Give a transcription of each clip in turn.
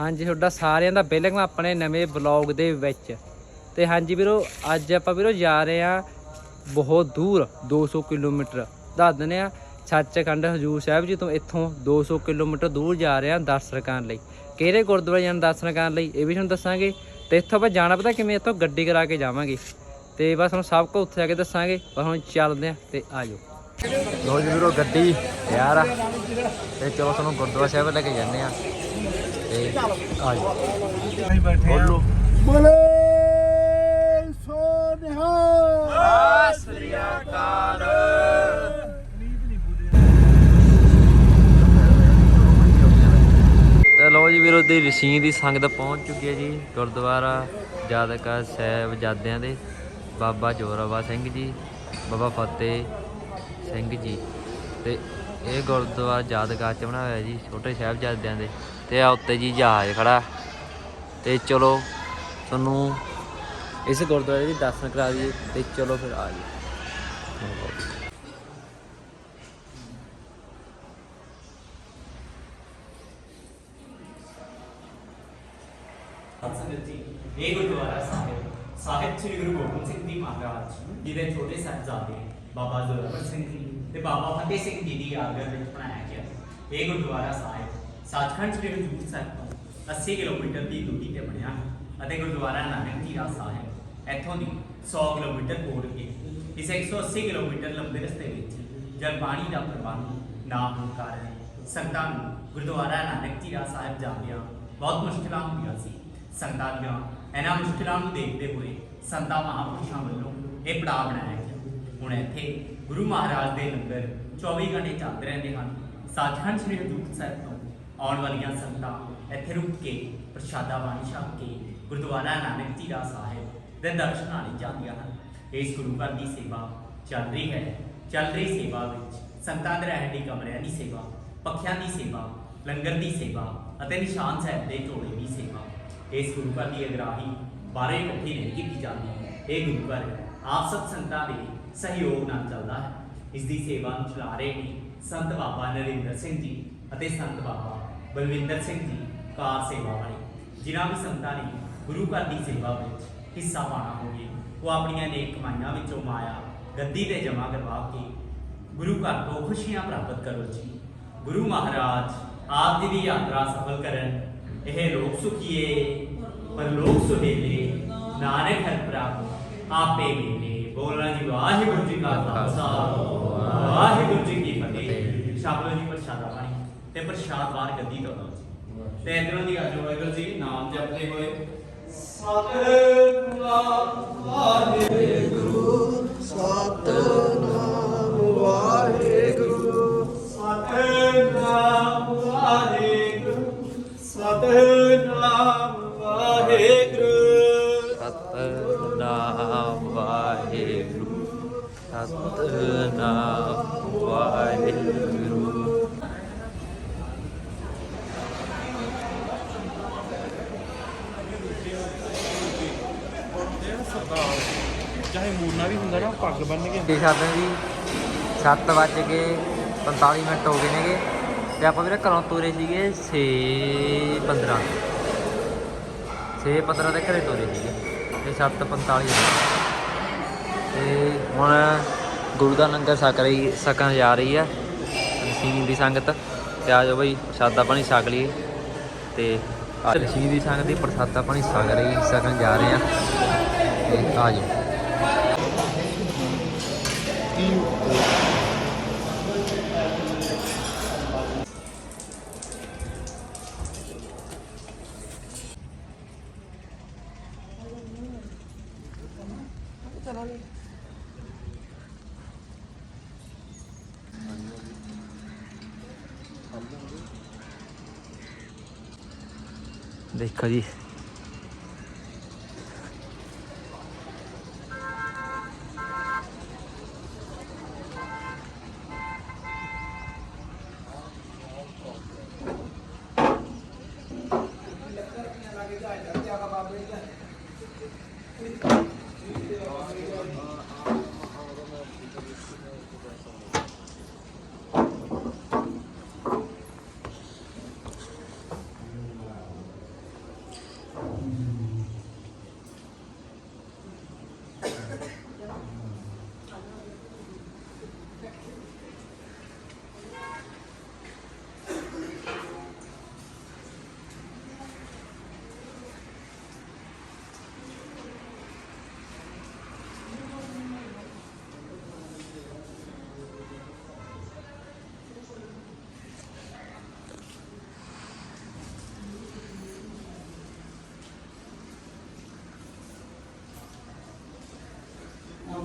ਹਾਂਜੀ, ਤੁਹਾਡਾ ਸਾਰਿਆਂ ਦਾ ਵੈਲਕਮ ਆਪਣੇ ਨਵੇਂ ਬਲੌਗ ਦੇ ਵਿੱਚ। ਤੇ ਹਾਂਜੀ ਵੀਰੋ, ਅੱਜ ਆਪਾਂ ਵੀਰੋ ਜਾ ਰਹੇ ਆ ਬਹੁਤ ਦੂਰ 200 ਕਿਲੋਮੀਟਰ। ਦੱਸ ਦਿੰਦੇ ਆ ਸੱਚਖੰਡ ਹਜੂਰ ਸਾਹਿਬ ਜੀ ਤੋਂ ਇੱਥੋਂ 200 ਕਿਲੋਮੀਟਰ ਦੂਰ ਜਾ ਰਹੇ ਆ ਦਰਸ਼ਨ ਕਰਨ ਲਈ। ਕਿਹੜੇ ਗੁਰਦੁਆਰੇ ਜਾਣ ਦਰਸ਼ਨ ਕਰਨ ਲਈ, ਇਹ ਵੀ ਤੁਹਾਨੂੰ ਦੱਸਾਂਗੇ। ਤੇ ਇੱਥੋਂ ਆਪਾਂ ਜਾਣਾ ਪਤਾ ਕਿਵੇਂ, ਇੱਥੋਂ ਗੱਡੀ ਕਰਾ ਕੇ ਜਾਵਾਂਗੇ। ਤੇ ਬਸ ਹੁਣ ਸਭ ਕੁਝ ਉੱਥੇ ਜਾ ਕੇ ਦੱਸਾਂਗੇ ਪਰ ਹੁਣ ਚੱਲਦੇ ਆ ਤੇ ਆਜੋ ਲੋ ਜੀ ਵੀਰੋ, ਗੱਡੀ ਯਾਰ ਆ। ਤੇ ਚਲੋ ਤੁਹਾਨੂੰ ਗੁਰਦੁਆਰਾ ਸਾਹਿਬ ਲੈ ਕੇ ਜਾਂਦੇ ਆ ਤੇ ਆਜੋ ਬੋਲੋ ਬੋਲੇ ਸੋ ਨਿਹਾਲ ਸ੍ਰੀ ਲੋ ਜੀ ਵੀਰੋ ਦੀ ਰਸ਼ੀਦ ਦੀ ਸੰਗਤ ਪਹੁੰਚ ਚੁੱਕੀ ਹੈ ਜੀ, ਗੁਰਦੁਆਰਾ ਜਾਦਕਾ ਸਾਹਿਬ ਜਾਦਿਆਂ ਦੇ, ਬਾਬਾ ਜੋਰਾਵਾ ਸਿੰਘ ਜੀ, ਬਾਬਾ ਫਤਿਹ ਸਿੰਘ ਜੀ। ਤੇ ਇਹ ਗੁਰਦੁਆਰਾ ਯਾਦਗਾਰ ਚ ਬਣਾਇਆ ਹੋਇਆ ਜੀ, ਛੋਟੇ ਸਾਹਿਬਜ਼ਾਦਿਆਂ ਦੇ। ਤੇ ਆ ਉੱਤੇ ਜੀ ਜਹਾਜ਼ ਖੜਾ। ਤੇ ਚਲੋ ਤੁਹਾਨੂੰ ਇਸ ਗੁਰਦੁਆਰੇ ਦੇ ਦਰਸ਼ਨ ਕਰਾ ਦਈਏ ਤੇ ਚਲੋ ਫਿਰ ਆ ਜੀ। ਸਤਸੰਗਤ ਇਹ ਗੁਰਦੁਆਰਾ ਸਾਹਿਬ ਸਾਹਿਬ ਸ੍ਰੀ ਗੁਰੂ ਗੋਬਿੰਦ ਸਿੰਘ ਜੀ ਮਹਾਰਾਜ ਜੀ ਦੇ ਛੋਟੇ ਸਾਹਿਬਜ਼ਾਦੇ ਬਾਬਾ ਜ਼ੋਰਾਵਰ ਸਿੰਘ ਜੀ ਤੇ ਬਾਬਾ ਫਤਿਹ ਸਿੰਘ ਜੀ ਦੀ ਯਾਦਗਾਰ ਵਿੱਚ ਬਣਾਇਆ ਗਿਆ। ਇਹ ਗੁਰਦੁਆਰਾ ਸਾਹਿਬ ਸੱਚਖੰਡ ਸ੍ਰੀ ਹਜ਼ੂਰ ਸਾਹਿਬ ਤੋਂ 80 ਕਿਲੋਮੀਟਰ ਦੀ ਦੂਰੀ ਤੇ ਬਣਿਆ ਹੈ ਅਤੇ ਗੁਰਦੁਆਰਾ ਨਾਨਕ ਜੀਰਾ ਸਾਹਿਬ ਇੱਥੋਂ ਦੀ 100 ਕਿਲੋਮੀਟਰ ਕੋਲ ਕੇ ਇਸ 180 ਕਿਲੋਮੀਟਰ ਲੰਬੇ ਰਸਤੇ ਵਿੱਚ ਜਲ ਪਾਣੀ ਦਾ ਪ੍ਰਬੰਧ ਨਾ ਹੋਣ ਕਾਰਨ ਸੰਗਤਾਂ ਨੂੰ ਗੁਰਦੁਆਰਾ ਨਾਨਕ ਜੀਰਾ ਸਾਹਿਬ ਜਾਂਦਿਆਂ ਬਹੁਤ ਮੁਸ਼ਕਲਾਂ ਹੁੰਦੀਆਂ ਸੀ ਸੰਗਤਾਂ ਦੀਆਂ ਇਹਨਾਂ ਮੁਸ਼ਕਲਾਂ ਨੂੰ ਦੇਖਦੇ ਹੋਏ ਸੰਤਾਂ ਮਹਾਂਪੁਰਸ਼ਾਂ ਵੱਲੋਂ ਇਹ ਪੜਾਅ ਬਣਾਇਆ ਗਿਆ ਹੁਣ ਇੱਥੇ ਗੁਰੂ ਮਹਾਰਾਜ ਦੇ ਲੰਗਰ 24 ਘੰਟੇ ਚੱਲਦੇ ਰਹਿੰਦੇ ਹਨ ਸੱਚਖੰਡ ਸ੍ਰੀ ਹਜ਼ੂਰ ਸਾਹਿਬ ਆਉਣ ਵਾਲੀਆਂ ਸੰਗਤਾਂ ਇੱਥੇ ਰੁਕ ਕੇ ਪ੍ਰਸ਼ਾਦਾ ਪਾਣੀ ਛਕ ਕੇ ਗੁਰਦੁਆਰਾ ਨਾਨਕ ਜੀਰਾ ਸਾਹਿਬ ਦੇ ਦਰਸ਼ਨਾਂ ਲਈ ਜਾਂਦੀਆਂ ਹਨ। ਇਸ ਗੁਰੂ ਘਰ ਦੀ ਸੇਵਾ ਚੱਲ ਰਹੀ ਹੈ। ਚੱਲ ਰਹੀ ਸੇਵਾ ਵਿੱਚ ਸੰਗਤਾਂ ਦੇ ਰਹਿਣ ਦੀ, ਕਮਰਿਆਂ ਦੀ ਸੇਵਾ, ਪੱਖਿਆਂ ਦੀ ਸੇਵਾ, ਲੰਗਰ ਦੀ ਸੇਵਾ ਅਤੇ ਨਿਸ਼ਾਨ ਸਾਹਿਬ ਦੇ ਝੋਲੇ ਦੀ ਸੇਵਾ। ਇਸ ਗੁਰੂ ਘਰ ਦੀ ਅਗਰਾਹੀ ਬਾਰੇ ਇਕੱਠੀ ਨਹੀਂ ਕੀਤੀ ਜਾਂਦੀ। ਇਹ ਗੁਰੂ ਘਰ ਆਪ ਸਭ ਸੰਤਾਂ ਦੇ ਸਹਿਯੋਗ ਨਾਲ ਚੱਲਦਾ ਹੈ। ਇਸ ਦੀ ਸੇਵਾ ਨੂੰ ਚਲਾ ਰਹੇ ਨੇ ਸੰਤ ਬਾਬਾ ਨਰਿੰਦਰ ਸਿੰਘ ਜੀ ਅਤੇ ਸੰਤ ਬਾਬਾ ਬਲਵਿੰਦਰ ਸਿੰਘ ਜੀ, ਕਾਰ ਸੇਵਾ ਵਾਲੇ। ਜਿਨ੍ਹਾਂ ਵੀ ਸੰਤਾਂ ਨੇ ਗੁਰੂ ਘਰ ਦੀ ਸੇਵਾ ਵਿੱਚ ਹਿੱਸਾ ਪਾਣਾ ਹੋਵੇ, ਉਹ ਆਪਣੀਆਂ ਨੇਕ ਕਮਾਈਆਂ ਵਿੱਚੋਂ ਮਾਇਆ, ਗੱਦੀ ਤੇ ਜਮ੍ਹਾਂ ਕਰਵਾ ਕੇ ਗੁਰੂ ਘਰ ਤੋਂ ਖੁਸ਼ੀਆਂ ਪ੍ਰਾਪਤ ਕਰੋ ਜੀ। ਗੁਰੂ ਮਹਾਰਾਜ, ਆਪ ਦੀ ਵੀ ਯਾਤਰਾ ਸਫਲ ਕਰਨ। ਇਹ ਲੋਕ ਸੁਖੀਏ ਪਰ ਲੋਕ ਸੁਹੇਲੇ, ਨਾਨਕ ਹਰ ਪ੍ਰਭ, ਆਪੇ ਮਿਲੇ। ਬੋਲਣਾ ਜੀ, ਵਾਹਿਗੁਰੂ ਜੀ ਕਾ ਖਾਲਸਾ, ਵਾਹਿਗੁਰੂ ਜੀ ਕੀ ਫਤਿਹ। ਸ਼ਾਬਲੋ ਤੇ ਪ੍ਰਸ਼ਾਦ ਵਾਰ ਗੱਦੀ ਕਰਦਾ ਸੀ। ਜੀ ਤੇ ਇਧਰੋਂ ਦੀ ਆਜੋ ਵਾਹਿਗੁਰੂ ਜੀ, ਨਾਮ ਜਪਦੇ ਹੋਏ। ਸਤਿਗੁਰੂ ਵਾਹਿਗੁਰੂ ਸਤਨਾਮ ਵਾਹਿਗੁਰੂ ਸਤਿਨਾਮ ਵਾਹਿਗੁਰੂ ਸਤਿਨਾਮ ਵਾਹਿਗੁਰੂ, ਸਤਨਾਮ ਵਾਹਿਗੁਰੂ, ਸਤਨਾਮ ਵੀ ਹੁੰਦਾ ਨਾ ਕੀ ਕਰਦੇ ਜੀ? 7 ਵੱਜ ਕੇ 45 ਮਿੰਟ ਹੋ ਗਏ ਨੇਗੇ। ਤੇ ਆਪਾਂ ਵੀਰੇ ਘਰੋਂ ਤੁਰੇ ਸੀਗੇ 6:15 6:15 ਦੇ ਘਰੇ ਤੁਰੇ ਸੀਗੇ ਤੇ 7:45 ਤੇ ਹੁਣ ਗੁਰੂ ਦਾ ਲੰਗਰ ਛਕ ਰਹੀ ਸਕਣ ਜਾ ਰਹੀ ਆ। ਰਸ਼ੀਦ ਦੀ ਸੰਗਤ। ਤੇ ਆ ਜਾਓ ਬਈ ਪ੍ਰਸ਼ਾਦਾ ਪਾਣੀ ਛਕ ਲਈਏ। ਤੇ ਰਸ਼ੀਦ ਦੀ ਸੰਗਤ ਦੀ ਪ੍ਰਸ਼ਾਦਾ ਪਾਣੀ ਛਕ ਰਹੀ ਸਕਣ ਜਾ ਰਹੇ ਆ। ਤੇ ਆ ਜਾਓ। కావాలి で、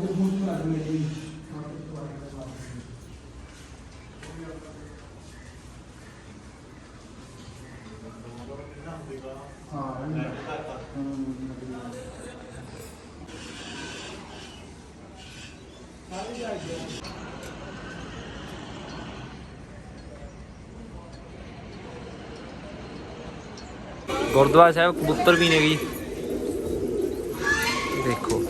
ਦੇ ਮੂੰਹ ਤੋਂ ਲੱਗ ਮੇਰੇ ਵੀ ਹਾਂ ਸਾਰੇ ਜਾ ਗਿਆ ਗੁਰਦੁਆਰਾ ਸਾਹਿਬ ਕਬੂਤਰ ਵੀ ਨੇ ਜੀ। ਦੇਖੋ।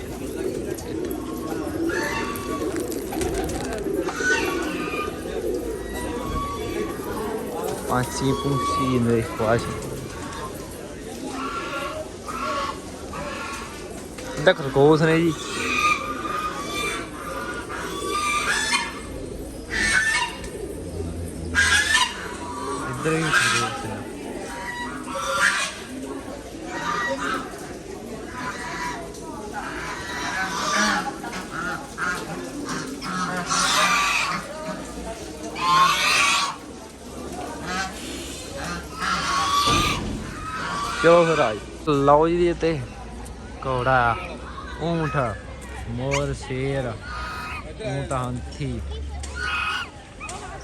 ਪੰਛੀ ਪੁੰਛੀ ਨੇ ਦੇਖੋ ਆਜ ਖਰਗੋਸ਼ ਨੇ ਜੀ ਇੱਧਰ ਵੀ ਖਰਗੋਸ਼ ਨੇ ਚਲੋ ਫਿਰ ਆਜ ਲਓ ਜੀ ਤੇ। ਘੋੜਾ, ਊਂਠ, ਮੋਰ, ਸ਼ੇਰ ਊਂਠ ਹੰਥੀ।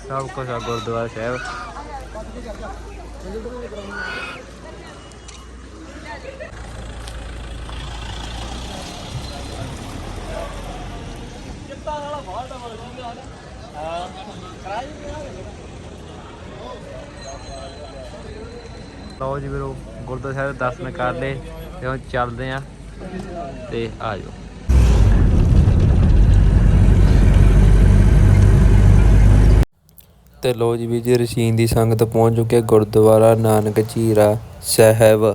ਸਭ ਕੁਝ ਆ ਗੁਰਦੁਆਰਾ ਸਾਹਿਬ। ਲਓ ਜੀ ਵੀਰੋ, ਗੁਰਦੁਆਰਾ ਸਾਹਿਬ ਦੇ ਦਰਸ਼ਨ ਕਰ ਲਏ ਤੇ ਹੁਣ ਚੱਲਦੇ ਆ ਤੇ ਆ ਜਾਓ। ਤੇ ਲੋ ਜੀ ਵੀ ਜੀ ਰਸ਼ੀਨ ਦੀ ਸੰਗਤ ਪਹੁੰਚ ਚੁੱਕੀ ਹੈ, ਗੁਰਦੁਆਰਾ ਨਾਨਕ ਝੀਰਾ ਸਾਹਿਬ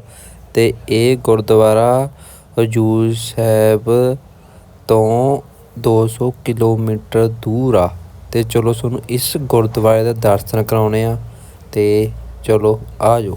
ਤੇ ਇਹ ਗੁਰਦੁਆਰਾ ਹਜੂਰ ਸਾਹਿਬ ਤੋਂ 200 ਕਿਲੋਮੀਟਰ ਦੂਰ ਆ। ਤੇ ਚਲੋ, ਤੁਹਾਨੂੰ ਇਸ ਗੁਰਦੁਆਰੇ ਦਾ ਦਰਸ਼ਨ ਕਰਾਉਣੇ ਆ ਤੇ ਚਲੋ, ਆ ਜਾਓ।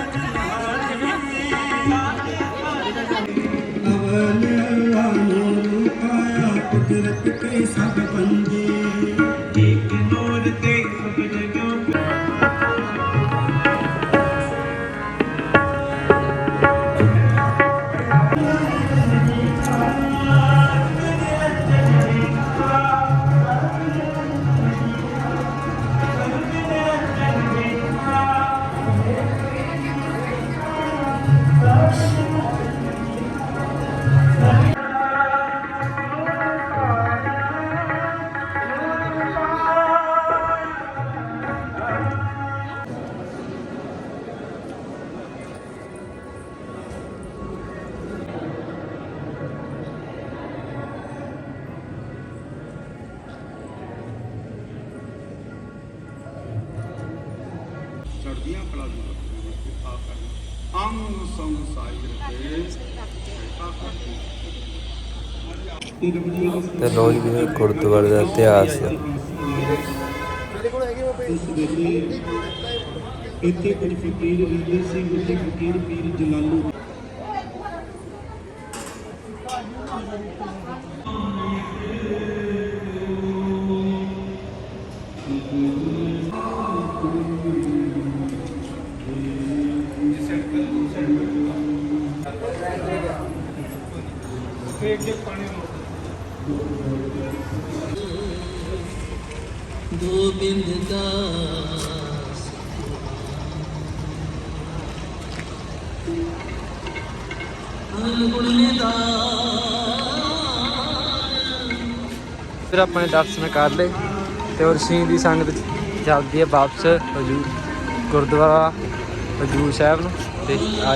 ਕਰਨੀ ਸਾਈ ਰਤੇ ਤੇ ਲੋ ਜੀ ਵੀ ਗੁਰਦੁਆਰੇ ਦਾ ਇਤਿਹਾਸ। ਇਸ ਵੇਲੇ ਇੱਥੇ ਕੁਝ ਫਕੀਰ ਰਹਿੰਦੇ ਸੀ ਮਿੱਠੇ ਫਕੀਰ ਪੀਰ ਜਲਾਲੂ ਫਿਰ ਆਪਣੇ ਦਰਸ਼ਨ ਕਰ ਲਏ ਤੇ ਹੋਰ ਸਿੰਘ ਦੀ ਸੰਗਤ ਚੱਲਦੀ ਹੈ ਵਾਪਸ ਹਜੂਰ ਗੁਰਦੁਆਰਾ ਹਜੂਰ ਸਾਹਿਬ ਨੂੰ ਤੇ ਆ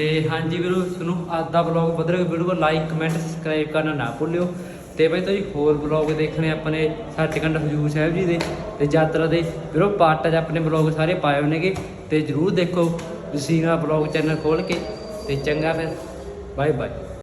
ਤੇ ਹਾਂਜੀ ਵੀਰੋ, ਤੁਹਾਨੂੰ ਅੱਜ ਦਾ ਵਲੌਗ ਵਧੀਆ ਲੱਗਾ ਵੀਡੀਓ ਨੂੰ ਲਾਈਕ ਕਮੈਂਟ ਸਬਸਕ੍ਰਾਈਬ ਕਰਨਾ ਨਾ ਭੁੱਲਿਓ। ਤੇ ਬਈ ਤੁਸੀਂ ਹੋਰ ਵਲੌਗ ਦੇਖਣੇ ਆਪਣੇ ਸੱਚਖੰਡ ਹਜੂਰ ਸਾਹਿਬ ਜੀ ਦੇ ਤੇ ਯਾਤਰਾ ਦੇ। ਵੀਰੋ ਪਾਰਟ 'ਚ ਆਪਣੇ ਵਲੌਗ ਸਾਰੇ ਪਾਏ ਹੋਏ ਨੇਗੇ ਤੇ ਜਰੂਰ ਦੇਖੋ। ਜਸੀਨਾ ਵਲੌਗ ਚੈਨਲ ਖੋਲ ਕੇ ਤੇ ਚੰਗਾ ਫਿਰ। Bye bye